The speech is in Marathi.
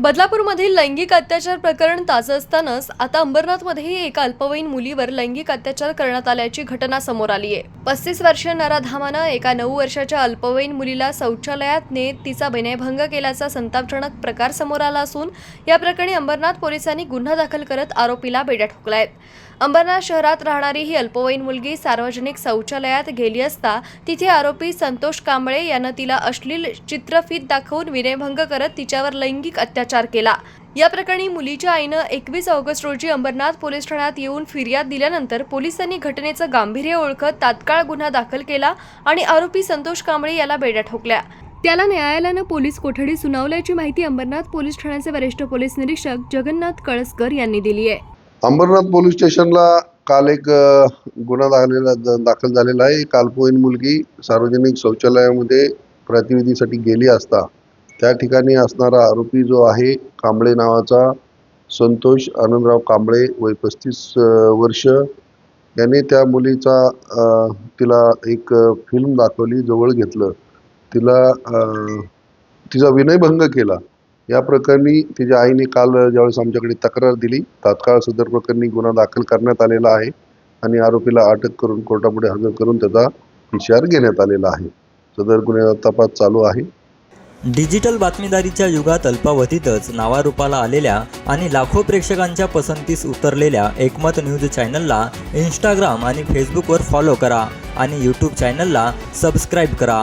बदलापूरमधील लैंगिक अत्याचार प्रकरण ताजं असतानाच आता अंबरनाथमध्येही एका अल्पवयीन मुलीवर लैंगिक अत्याचार करण्यात आल्याची घटना समोर आली आहे पस्तीस वर्षीय नराधामानं एका नऊ वर्षाच्या अल्पवयीन मुलीला शौचालयात नेत तिचा विनयभंग केल्याचा संतापजनक प्रकार समोर आला असून या प्रकरणी अंबरनाथ पोलिसांनी गुन्हा दाखल करत आरोपीला बेड्या आहेत अंबरनाथ शहरात राहणारी ही अल्पवयीन मुलगी सार्वजनिक शौचालयात गेली असता तिथे आरोपी संतोष कांबळे यानं तिला अश्लील चित्रफीत दाखवून विनयभंग करत तिच्यावर लैंगिक अत्याचार केला. या प्रकरणी मुलीच्या आईनं एकवीस ऑगस्ट रोजी अंबरनाथ पोलीस ठाण्यात येऊन फिर्याद दिल्यानंतर पोलिसांनी घटनेचं गांभीर्य ओळखत तात्काळ गुन्हा दाखल केला आणि आरोपी संतोष कांबळे याला बेड्या ठोकल्या. त्याला न्यायालयानं पोलीस कोठडी सुनावल्याची माहिती अंबरनाथ पोलीस ठाण्याचे वरिष्ठ पोलीस निरीक्षक जगन्नाथ कळसकर यांनी दिली आहे अंबरनाथ पोलीस स्टेशनला काल एक गुन्हा दाखलेला दाखल झालेला आहे. कालपोईन मुलगी सार्वजनिक शौचालयामध्ये प्रतिनिधीसाठी गेली असता त्या ठिकाणी असणारा आरोपी जो आहे कांबळे नावाचा संतोष आनंदराव कांबळे वय पस्तीस वर्ष. याने त्या मुलीचा तिला एक फिल्म दाखवली जवळ घेतलं. तिला तिचा विनयभंग केला. या प्रकरणी तिच्या आईने काल ज्यावेळेस आमच्याकडे तक्रार दिली तात्काळ सदर प्रकरणी गुन्हा दाखल करण्यात आलेला आहे आणि आरोपीला अटक करून कोर्टापुढे हजर करून त्याचा विचार घेण्यात आलेला आहे. सदर गुन्ह्याचा तपास चालू आहे. डिजिटल बातमीदारीच्या युगात अल्पावधीतच नावारूपाला आलेल्या आणि लाखो प्रेक्षकांच्या पसंतीस उतरलेल्या एकमत न्यूज चॅनलला इंस्टाग्राम आणि फेसबुकवर फॉलो करा आणि यूट्यूब चॅनलला सबस्क्राईब करा.